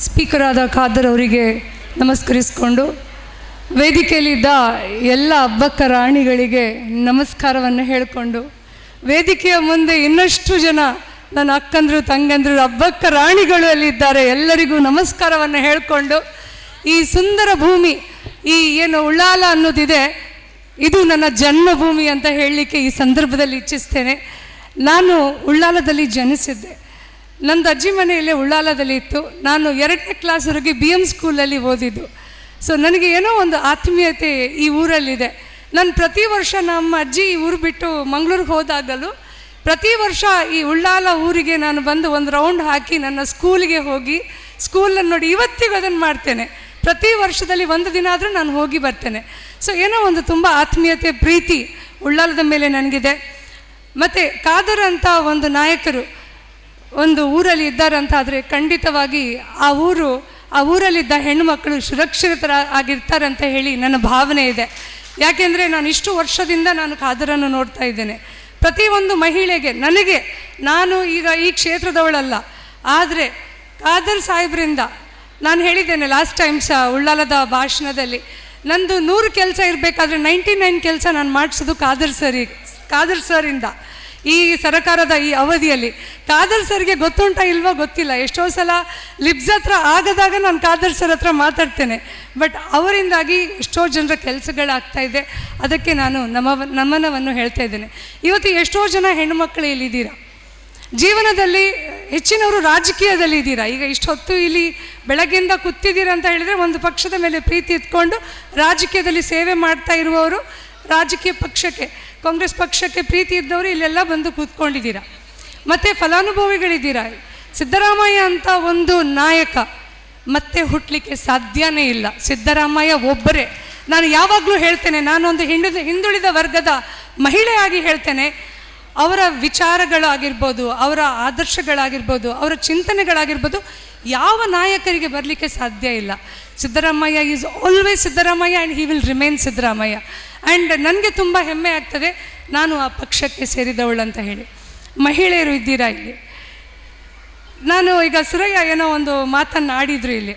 Speaker ಆದ ಖಾದರ್ ಅವರಿಗೆ ನಮಸ್ಕರಿಸಿಕೊಂಡು ವೇದಿಕೆಯಲ್ಲಿದ್ದ ಎಲ್ಲ ಹಬ್ಬಕ್ಕ ರಾಣಿಗಳಿಗೆ ನಮಸ್ಕಾರವನ್ನು ಹೇಳಿಕೊಂಡು ವೇದಿಕೆಯ ಮುಂದೆ ಇನ್ನಷ್ಟು ಜನ ನನ್ನ ಅಕ್ಕಂದ್ರು, ತಂಗಂದ್ರು, ಹಬ್ಬಕ್ಕ ರಾಣಿಗಳು ಅಲ್ಲಿದ್ದಾರೆ ಎಲ್ಲರಿಗೂ ನಮಸ್ಕಾರವನ್ನು ಹೇಳಿಕೊಂಡು ಈ ಸುಂದರ ಭೂಮಿ, ಈ ಏನು ಉಳ್ಳಾಲ ಅನ್ನೋದಿದೆ, ಇದು ನನ್ನ ಜನ್ಮಭೂಮಿ ಅಂತ ಹೇಳಲಿಕ್ಕೆ ಈ ಸಂದರ್ಭದಲ್ಲಿ ಇಚ್ಛಿಸ್ತೇನೆ. ನಾನು ಉಳ್ಳಾಲದಲ್ಲಿ ಜನಿಸಿದ್ದೆ. ನಂದು ಅಜ್ಜಿ ಮನೆಯಲ್ಲೇ ಉಳ್ಳಾಲದಲ್ಲಿ ಇತ್ತು. ನಾನು ಎರಡನೇ ಕ್ಲಾಸ್ವರೆಗೆ ಬಿ ಎಂ ಸ್ಕೂಲಲ್ಲಿ ಓದಿದ್ದು. ಸೊ ನನಗೆ ಏನೋ ಒಂದು ಆತ್ಮೀಯತೆ ಈ ಊರಲ್ಲಿದೆ. ನಾನು ಪ್ರತಿ ವರ್ಷ ನಮ್ಮ ಅಜ್ಜಿ ಈ ಊರು ಬಿಟ್ಟು ಮಂಗಳೂರಿಗೆ ಹೋದಾಗಲೂ ಪ್ರತಿ ವರ್ಷ ಈ ಉಳ್ಳಾಲ ಊರಿಗೆ ನಾನು ಬಂದು ಒಂದು ರೌಂಡ್ ಹಾಕಿ ನನ್ನ ಸ್ಕೂಲಿಗೆ ಹೋಗಿ ಸ್ಕೂಲನ್ನು ನೋಡಿ ಇವತ್ತಿಗೂ ಅದನ್ನು ಮಾಡ್ತೇನೆ. ಪ್ರತಿ ವರ್ಷದಲ್ಲಿ ಒಂದು ದಿನ ಆದರೂ ನಾನು ಹೋಗಿ ಬರ್ತೇನೆ. ಸೊ ಏನೋ ಒಂದು ತುಂಬ ಆತ್ಮೀಯತೆ, ಪ್ರೀತಿ ಉಳ್ಳಾಲದ ಮೇಲೆ ನನಗಿದೆ. ಮತ್ತು ಕಾದರ್ ಅಂತ ಒಂದು ನಾಯಕರು ಒಂದು ಊರಲ್ಲಿ ಇದ್ದಾರಂತಾದರೆ ಖಂಡಿತವಾಗಿ ಆ ಊರು, ಆ ಊರಲ್ಲಿದ್ದ ಹೆಣ್ಣುಮಕ್ಕಳು ಸುರಕ್ಷಿತರ ಆಗಿರ್ತಾರೆ ಅಂತ ಹೇಳಿ ನನ್ನ ಭಾವನೆ ಇದೆ. ಯಾಕೆಂದರೆ ನಾನು ಇಷ್ಟು ವರ್ಷದಿಂದ ನಾನು ಖಾದರನ್ನು ನೋಡ್ತಾ ಇದ್ದೇನೆ. ಪ್ರತಿಯೊಂದು ಮಹಿಳೆಗೆ, ನನಗೆ, ನಾನು ಈಗ ಈ ಕ್ಷೇತ್ರದವಳಲ್ಲ. ಆದರೆ ಖಾದರ್ ಸಾಹೇಬ್ರಿಂದ ನಾನು ಹೇಳಿದ್ದೇನೆ ಲಾಸ್ಟ್ ಟೈಮ್ ಸಹ ಉಳ್ಳಾಲದ ಭಾಷಣದಲ್ಲಿ, ನಂದು ನೂರು ಕೆಲಸ ಇರಬೇಕಾದ್ರೆ ನೈಂಟಿ ನೈನ್ ಕೆಲಸ ನಾನು ಮಾಡಿಸೋದು ಖಾದರ್ ಸರಿ, ಖಾದರ್ ಸರಿಂದ ಈ ಸರಕಾರದ ಈ ಅವಧಿಯಲ್ಲಿ ಖಾದರ್ ಸರ್ಗೆ ಗೊತ್ತುಂಟ ಇಲ್ವೋ ಗೊತ್ತಿಲ್ಲ. ಎಷ್ಟೋ ಸಲ ಲಿಬ್ಸ್ ಹತ್ರ ಆಗದಾಗ ನಾನು ಖಾದರ್ ಸರ್ ಹತ್ರ ಮಾತಾಡ್ತೇನೆ. ಬಟ್ ಅವರಿಂದಾಗಿ ಎಷ್ಟೋ ಜನರ ಕೆಲಸಗಳಾಗ್ತಾ ಇದೆ. ಅದಕ್ಕೆ ನಾನು ನಮ್ಮ ನಮನವನ್ನು ಹೇಳ್ತಾ ಇದ್ದೇನೆ. ಇವತ್ತು ಎಷ್ಟೋ ಜನ ಹೆಣ್ಣುಮಕ್ಕಳು ಇಲ್ಲಿದ್ದೀರಾ? ಜೀವನದಲ್ಲಿ ಹೆಚ್ಚಿನವರು ರಾಜಕೀಯದಲ್ಲಿ ಇದ್ದೀರಾ? ಈಗ ಇಷ್ಟೊತ್ತು ಇಲ್ಲಿ ಬೆಳಗ್ಗೆಯಿಂದ ಕೂತಿದ್ದೀರಾ ಅಂತ ಹೇಳಿದರೆ ಒಂದು ಪಕ್ಷದ ಮೇಲೆ ಪ್ರೀತಿ ಇಟ್ಕೊಂಡು ರಾಜಕೀಯದಲ್ಲಿ ಸೇವೆ ಮಾಡ್ತಾ ಇರುವವರು ರಾಜಕೀಯ ಪಕ್ಷಕ್ಕೆ, ಕಾಂಗ್ರೆಸ್ ಪಕ್ಷಕ್ಕೆ ಪ್ರೀತಿ ಇದ್ದವರು ಇಲ್ಲೆಲ್ಲ ಬಂದು ಕೂತ್ಕೊಂಡಿದ್ದೀರಾ? ಮತ್ತು ಫಲಾನುಭವಿಗಳಿದ್ದೀರಾ? ಸಿದ್ದರಾಮಯ್ಯ ಅಂತ ಒಂದು ನಾಯಕ ಮತ್ತೆ ಹುಟ್ಟಲಿಕ್ಕೆ ಸಾಧ್ಯನೇ ಇಲ್ಲ. ಸಿದ್ದರಾಮಯ್ಯ ಒಬ್ಬರೇ. ನಾನು ಯಾವಾಗಲೂ ಹೇಳ್ತೇನೆ, ನಾನೊಂದು ಹಿಂದುಳಿದ ಹಿಂದುಳಿದ ವರ್ಗದ ಮಹಿಳೆಯಾಗಿ ಹೇಳ್ತೇನೆ ಅವರ ವಿಚಾರಗಳಾಗಿರ್ಬೋದು, ಅವರ ಆದರ್ಶಗಳಾಗಿರ್ಬೋದು, ಅವರ ಚಿಂತನೆಗಳಾಗಿರ್ಬೋದು, ಯಾವ ನಾಯಕರಿಗೆ ಬರಲಿಕ್ಕೆ ಸಾಧ್ಯ ಇಲ್ಲ. Siddaramaiah is always Siddaramaiah and he will remain Siddaramaiah. And ನನಗೆ ತುಂಬ ಹೆಮ್ಮೆ ಆಗ್ತದೆ, ನಾನು ಆ ಪಕ್ಷಕ್ಕೆ ಸೇರಿದವಳು ಅಂತ ಹೇಳಿ. ಮಹಿಳೆಯರು ಇದ್ದೀರಾ ಇಲ್ಲಿ? ನಾನು ಈಗ ಸುರಯ್ಯ ಏನೋ ಒಂದು ಮಾತನ್ನು ಆಡಿದ್ರು ಇಲ್ಲಿ.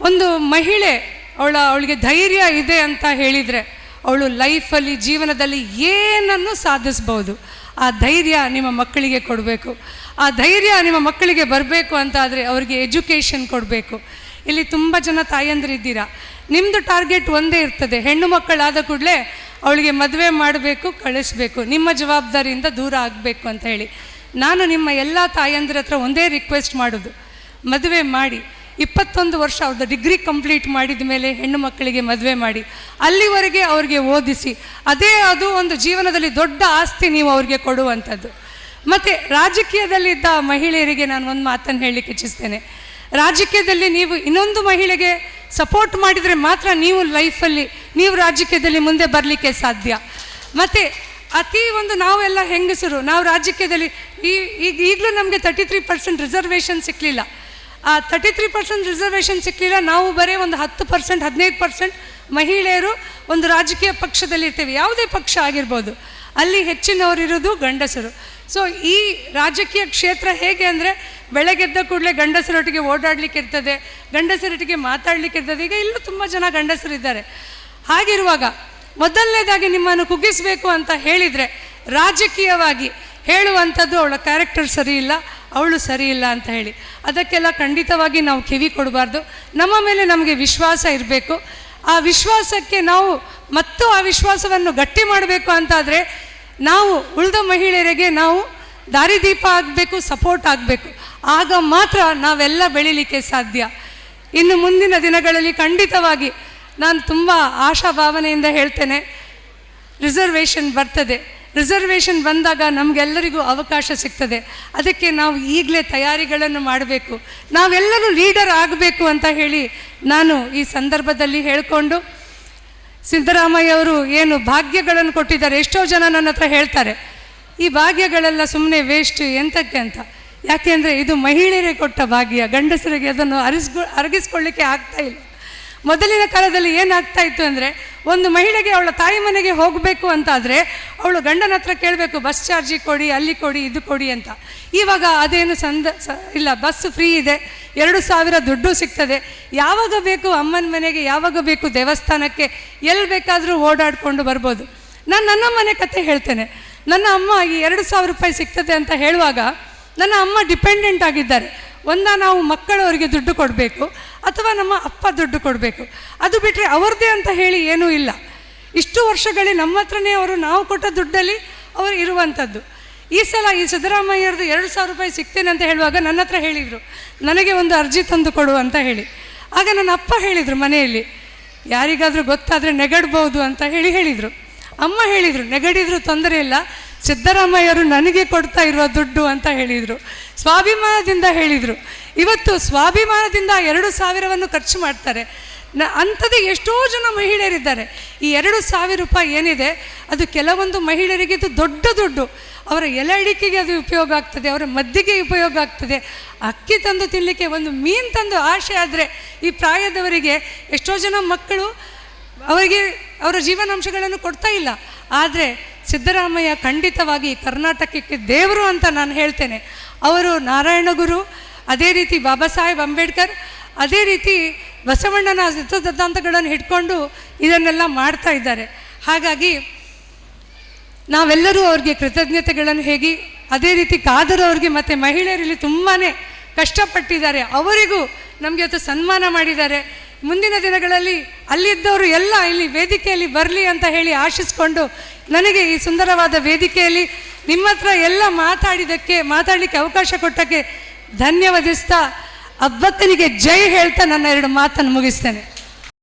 ಒಂದು ಮಹಿಳೆ ಅವಳ, ಅವಳಿಗೆ ಧೈರ್ಯ ಇದೆ ಅಂತ ಹೇಳಿದರೆ, ಅವಳು ಲೈಫಲ್ಲಿ ಜೀವನದಲ್ಲಿ ಏನನ್ನು ಸಾಧಿಸ್ಬೋದು? ಆ ಧೈರ್ಯ ನಿಮ್ಮ ಮಕ್ಕಳಿಗೆ ಕೊಡಬೇಕು. ಆ ಧೈರ್ಯ ನಿಮ್ಮ ಮಕ್ಕಳಿಗೆ ಬರಬೇಕು ಅಂತ ಆದರೆ ಅವರಿಗೆ ಎಜುಕೇಷನ್ ಕೊಡಬೇಕು. ಇಲ್ಲಿ ತುಂಬ ಜನ ತಾಯಂದಿರಿದ್ದೀರಾ ನಿಮ್ಮದು ಟಾರ್ಗೆಟ್ ಒಂದೇ ಇರ್ತದೆ. ಹೆಣ್ಣು ಮಕ್ಕಳಾದ ಕೂಡಲೇ ಅವಳಿಗೆ ಮದುವೆ ಮಾಡಬೇಕು, ಕಳಿಸ್ಬೇಕು. ನಿಮ್ಮ ಜವಾಬ್ದಾರಿಯಿಂದ ದೂರ ಆಗಬೇಕು ಅಂತ ಹೇಳಿ. ನಾನು ನಿಮ್ಮ ಎಲ್ಲ ತಾಯಂದಿರ ಹತ್ರ ಒಂದೇ ರಿಕ್ವೆಸ್ಟ್ ಮಾಡೋದು. ಮದುವೆ ಮಾಡಿ. ಇಪ್ಪತ್ತೊಂದು ವರ್ಷ ಅವ್ರದ್ದು ಡಿಗ್ರಿ ಕಂಪ್ಲೀಟ್ ಮಾಡಿದ ಮೇಲೆ ಹೆಣ್ಣು ಮಕ್ಕಳಿಗೆ ಮದುವೆ ಮಾಡಿ ಅಲ್ಲಿವರೆಗೆ ಅವ್ರಿಗೆ ಓದಿಸಿ, ಅದೇ ಅದು ಒಂದು ಜೀವನದಲ್ಲಿ ದೊಡ್ಡ ಆಸ್ತಿ ನೀವು ಅವ್ರಿಗೆ ಕೊಡುವಂಥದ್ದು. ಮತ್ತು ರಾಜಕೀಯದಲ್ಲಿದ್ದ ಮಹಿಳೆಯರಿಗೆ ನಾನು ಒಂದು ಮಾತನ್ನು ಹೇಳಲಿಕ್ಕೆ ಇಚ್ಛಿಸ್ತೇನೆ. ರಾಜಕೀಯದಲ್ಲಿ ನೀವು ಇನ್ನೊಂದು ಮಹಿಳೆಗೆ ಸಪೋರ್ಟ್ ಮಾಡಿದರೆ ಮಾತ್ರ ನೀವು ಲೈಫಲ್ಲಿ ನೀವು ರಾಜಕೀಯದಲ್ಲಿ ಮುಂದೆ ಬರಲಿಕ್ಕೆ ಸಾಧ್ಯ. ಮತ್ತು ಅತಿ ಒಂದು ನಾವೆಲ್ಲ ಹೆಂಗಸರು, ನಾವು ರಾಜಕೀಯದಲ್ಲಿ ಈ ಈಗ ಈಗಲೂ ನಮಗೆ ತರ್ಟಿ ತ್ರೀ ಪರ್ಸೆಂಟ್ ರಿಸರ್ವೇಷನ್ ಸಿಕ್ಕಲಿಲ್ಲ ಆ ತರ್ಟಿ ತ್ರೀ ಪರ್ಸೆಂಟ್ ರಿಸರ್ವೇಷನ್ ಸಿಕ್ಕಲಿಲ್ಲ ನಾವು ಬರೀ ಒಂದು ಹತ್ತು ಪರ್ಸೆಂಟ್ ಹದಿನೈದು ಪರ್ಸೆಂಟ್ ಮಹಿಳೆಯರು ಒಂದು ರಾಜಕೀಯ ಪಕ್ಷದಲ್ಲಿ ಇರ್ತೇವೆ. ಯಾವುದೇ ಪಕ್ಷ ಆಗಿರ್ಬೋದು. ಅಲ್ಲಿ ಹೆಚ್ಚಿನವರಿರೋದು ಗಂಡಸರು. ಸೊ ಈ ರಾಜಕೀಯ ಕ್ಷೇತ್ರ ಹೇಗೆ ಅಂದರೆ ಬೆಳಗ್ಗೆದ್ದ ಕೂಡಲೇ ಗಂಡಸರೊಟ್ಟಿಗೆ ಓಡಾಡಲಿಕ್ಕೆ ಇರ್ತದೆ, ಗಂಡಸರೊಟ್ಟಿಗೆ ಮಾತಾಡಲಿಕ್ಕೆ ಇರ್ತದೆ. ಈಗ ಇಲ್ಲೂ ತುಂಬ ಜನ ಗಂಡಸರಿದ್ದಾರೆ. ಹಾಗಿರುವಾಗ ಮೊದಲನೇದಾಗಿ ನಿಮ್ಮನ್ನು ಕುಗ್ಗಿಸಬೇಕು ಅಂತ ಹೇಳಿದರೆ, ರಾಜಕೀಯವಾಗಿ ಹೇಳುವಂಥದ್ದು ಅವಳ ಕ್ಯಾರೆಕ್ಟರ್ ಸರಿ ಇಲ್ಲ. ಅವಳು ಸರಿ ಇಲ್ಲ ಅಂತ ಹೇಳಿ. ಅದಕ್ಕೆಲ್ಲ ಖಂಡಿತವಾಗಿ ನಾವು ಕಿವಿ ಕೊಡಬಾರ್ದು. ನಮ್ಮ ಮೇಲೆ ನಮಗೆ ವಿಶ್ವಾಸ ಇರಬೇಕು. ಆ ವಿಶ್ವಾಸಕ್ಕೆ ನಾವು ಮತ್ತು ಆ ವಿಶ್ವಾಸವನ್ನು ಗಟ್ಟಿ ಮಾಡಬೇಕು ಅಂತಾದರೆ ನಾವು ಉಳಿದ ಮಹಿಳೆಯರಿಗೆ ನಾವು ದಾರಿದೀಪ ಆಗಬೇಕು, ಸಪೋರ್ಟ್ ಆಗಬೇಕು. ಆಗ ಮಾತ್ರ ನಾವೆಲ್ಲ ಬೆಳೀಲಿಕ್ಕೆ ಸಾಧ್ಯ. ಇನ್ನು ಮುಂದಿನ ದಿನಗಳಲ್ಲಿ ಖಂಡಿತವಾಗಿ ನಾನು ತುಂಬ ಆಶಾಭಾವನೆಯಿಂದ ಹೇಳ್ತೇನೆ. ರಿಸರ್ವೇಷನ್ ಬರ್ತದೆ. ರಿಸರ್ವೇಷನ್ ಬಂದಾಗ ನಮಗೆಲ್ಲರಿಗೂ ಅವಕಾಶ ಸಿಗ್ತದೆ. ಅದಕ್ಕೆ ನಾವು ಈಗಲೇ ತಯಾರಿಗಳನ್ನು ಮಾಡಬೇಕು. ನಾವೆಲ್ಲರೂ ಲೀಡರ್ ಆಗಬೇಕು ಅಂತ ಹೇಳಿ ನಾನು ಈ ಸಂದರ್ಭದಲ್ಲಿ ಹೇಳಿಕೊಂಡು, ಸಿದ್ದರಾಮಯ್ಯ ಅವರು ಏನು ಭಾಗ್ಯಗಳನ್ನು ಕೊಟ್ಟಿದ್ದಾರೆ. ಎಷ್ಟೋ ಜನ ನನ್ನ ಹತ್ರ ಹೇಳ್ತಾರೆ, ಈ ಭಾಗ್ಯಗಳೆಲ್ಲ ಸುಮ್ಮನೆ ವೇಸ್ಟ್ ಎಂತಕ್ಕೆ ಅಂತ? ಯಾಕೆಂದರೆ ಇದು ಮಹಿಳೆಯರಿಗೆ ಕೊಟ್ಟ ಭಾಗ್ಯ. ಗಂಡಸರಿಗೆ ಅದನ್ನು ಅರಿಸ್ಕೊ ಅರಗಿಸ್ಕೊಳ್ಳಿಕ್ಕೆ ಆಗ್ತಾ ಇಲ್ಲ. ಮೊದಲಿನ ಕಾಲದಲ್ಲಿ ಏನಾಗ್ತಾ ಇತ್ತು ಅಂದರೆ ಒಂದು ಮಹಿಳೆಗೆ ಅವಳ ತಾಯಿ ಮನೆಗೆ ಹೋಗಬೇಕು ಅಂತಾದರೆ ಅವಳು ಗಂಡನ ಹತ್ರ ಕೇಳಬೇಕು, ಬಸ್ ಚಾರ್ಜಿ ಕೊಡಿ, ಅಲ್ಲಿ ಕೊಡಿ, ಇದು ಕೊಡಿ ಅಂತ. ಇವಾಗ ಅದೇನು ಸಂದ ಇಲ್ಲ, ಬಸ್ ಫ್ರೀ ಇದೆ, ಎರಡು ಸಾವಿರ ದುಡ್ಡು ಸಿಗ್ತದೆ. ಯಾವಾಗ ಬೇಕು ಅಮ್ಮನ ಮನೆಗೆ, ಯಾವಾಗ ಬೇಕು ದೇವಸ್ಥಾನಕ್ಕೆ, ಎಲ್ಲಿ ಬೇಕಾದರೂ ಓಡಾಡಿಕೊಂಡು ಬರ್ಬೋದು. ನಾನು ನನ್ನ ಮನೆ ಕತೆ ಹೇಳ್ತೇನೆ. ನನ್ನ ಅಮ್ಮ ಈ ಎರಡು ಸಾವಿರ ರೂಪಾಯಿ ಸಿಗ್ತದೆ ಅಂತ ಹೇಳುವಾಗ ನನ್ನ ಅಮ್ಮ ಡಿಪೆಂಡೆಂಟ್ ಆಗಿದ್ದಾರೆ. ಒಂದ ನಾವು ಮಕ್ಕಳು ಅವರಿಗೆ ದುಡ್ಡು ಕೊಡಬೇಕು, ಅಥವಾ ನಮ್ಮ ಅಪ್ಪ ದುಡ್ಡು ಕೊಡಬೇಕು. ಅದು ಬಿಟ್ಟರೆ ಅವ್ರದ್ದೇ ಅಂತ ಹೇಳಿ ಏನೂ ಇಲ್ಲ. ಇಷ್ಟು ವರ್ಷಗಳಲ್ಲಿ ನಮ್ಮ ಹತ್ರನೇ ಅವರು ನಾವು ಕೊಟ್ಟ ದುಡ್ಡಲ್ಲಿ ಅವರು ಇರುವಂಥದ್ದು. ಈ ಸಲ ಈ ಸಿದ್ದರಾಮಯ್ಯರದು ಎರಡು ಸಾವಿರ ರೂಪಾಯಿ ಸಿಗ್ತೇನೆ ಅಂತ ಹೇಳುವಾಗ ನನ್ನ ಹತ್ರ ಹೇಳಿದರು. ನನಗೆ ಒಂದು ಅರ್ಜಿ ತಂದು ಕೊಡು ಅಂತ ಹೇಳಿ. ಆಗ ನನ್ನ ಅಪ್ಪ ಹೇಳಿದರು ಮನೆಯಲ್ಲಿ, ಯಾರಿಗಾದರೂ ಗೊತ್ತಾದರೆ ನೆಗಡ್ಬೋದು ಅಂತ ಹೇಳಿ ಹೇಳಿದರು. ಅಮ್ಮ ಹೇಳಿದರು, ನೆಗಡಿದ್ರು ತೊಂದರೆ ಇಲ್ಲ ಸಿದ್ದರಾಮಯ್ಯರು ನನಗೆ ಕೊಡ್ತಾ ಇರುವ ದುಡ್ಡು ಅಂತ ಹೇಳಿದರು. ಸ್ವಾಭಿಮಾನದಿಂದ ಹೇಳಿದರು. ಇವತ್ತು ಸ್ವಾಭಿಮಾನದಿಂದ ಎರಡು ಸಾವಿರವನ್ನು ಖರ್ಚು ಮಾಡ್ತಾರೆ. ನ ಅಂಥದ್ದೇ ಎಷ್ಟೋ ಜನ ಮಹಿಳೆಯರಿದ್ದಾರೆ. ಈ ಎರಡು ಸಾವಿರ ರೂಪಾಯಿ ಏನಿದೆ, ಅದು ಕೆಲವೊಂದು ಮಹಿಳೆಯರಿಗೆ ಇದು ದೊಡ್ಡ ದುಡ್ಡು. ಅವರ ಎಲೆ ಅಡಿಕೆಗೆ ಅದು ಉಪಯೋಗ ಆಗ್ತದೆ, ಅವರ ಮದ್ದಿಗೆ ಉಪಯೋಗ ಆಗ್ತದೆ. ಅಕ್ಕಿ ತಂದು ತಿನ್ನಲಿಕ್ಕೆ ಒಂದು ಮೀನು ತಂದು ಆಸೆ ಆದರೆ ಈ ಪ್ರಾಯದವರಿಗೆ ಎಷ್ಟೋ ಜನ ಮಕ್ಕಳು ಅವರಿಗೆ ಅವರ ಜೀವನಾಂಶಗಳನ್ನು ಕೊಡ್ತಾ ಇಲ್ಲ. ಆದರೆ ಸಿದ್ದರಾಮಯ್ಯ ಖಂಡಿತವಾಗಿ ಕರ್ನಾಟಕಕ್ಕೆ ದೇವರು ಅಂತ ನಾನು ಹೇಳ್ತೇನೆ. ಅವರು ನಾರಾಯಣಗುರು ಅದೇ ರೀತಿ ಬಾಬಾ ಸಾಹೇಬ್ ಅಂಬೇಡ್ಕರ್, ಅದೇ ರೀತಿ ಬಸವಣ್ಣನ ಸಿದ್ಧಾಂತಗಳನ್ನು ಹಿಡ್ಕೊಂಡು ಇದನ್ನೆಲ್ಲ ಮಾಡ್ತಾ ಇದ್ದಾರೆ. ಹಾಗಾಗಿ ನಾವೆಲ್ಲರೂ ಅವ್ರಿಗೆ ಕೃತಜ್ಞತೆಗಳನ್ನು ಹೇಗೆ, ಅದೇ ರೀತಿ ಕಾದರು ಅವ್ರಿಗೆ ಮತ್ತು ಮಹಿಳೆಯರಲ್ಲಿ ತುಂಬಾ ಕಷ್ಟಪಟ್ಟಿದ್ದಾರೆ. ಅವರಿಗೂ ನಮಗೆ ಅದು ಸನ್ಮಾನ ಮಾಡಿದ್ದಾರೆ. ಮುಂದಿನ ದಿನಗಳಲ್ಲಿ ಅಲ್ಲಿದ್ದವರು ಎಲ್ಲ ಇಲ್ಲಿ ವೇದಿಕೆಯಲ್ಲಿ ಬರಲಿ ಅಂತ ಹೇಳಿ ಆಶಿಸ್ಕೊಂಡು ನನಗೆ ಈ ಸುಂದರವಾದ ವೇದಿಕೆಯಲ್ಲಿ ನಿಮ್ಮ ಹತ್ರ ಎಲ್ಲ ಮಾತಾಡಿದ್ದಕ್ಕೆ ಮಾತಾಡಲಿಕ್ಕೆ ಅವಕಾಶ ಕೊಟ್ಟಕ್ಕೆ ಧನ್ಯವಾದಿಸ್ತಾ, ಅಬ್ಬಕ್ಕನಿಗೆ ಜೈ ಹೇಳ್ತಾ ನನ್ನ ಎರಡು ಮಾತನ್ನು ಮುಗಿಸ್ತೇನೆ.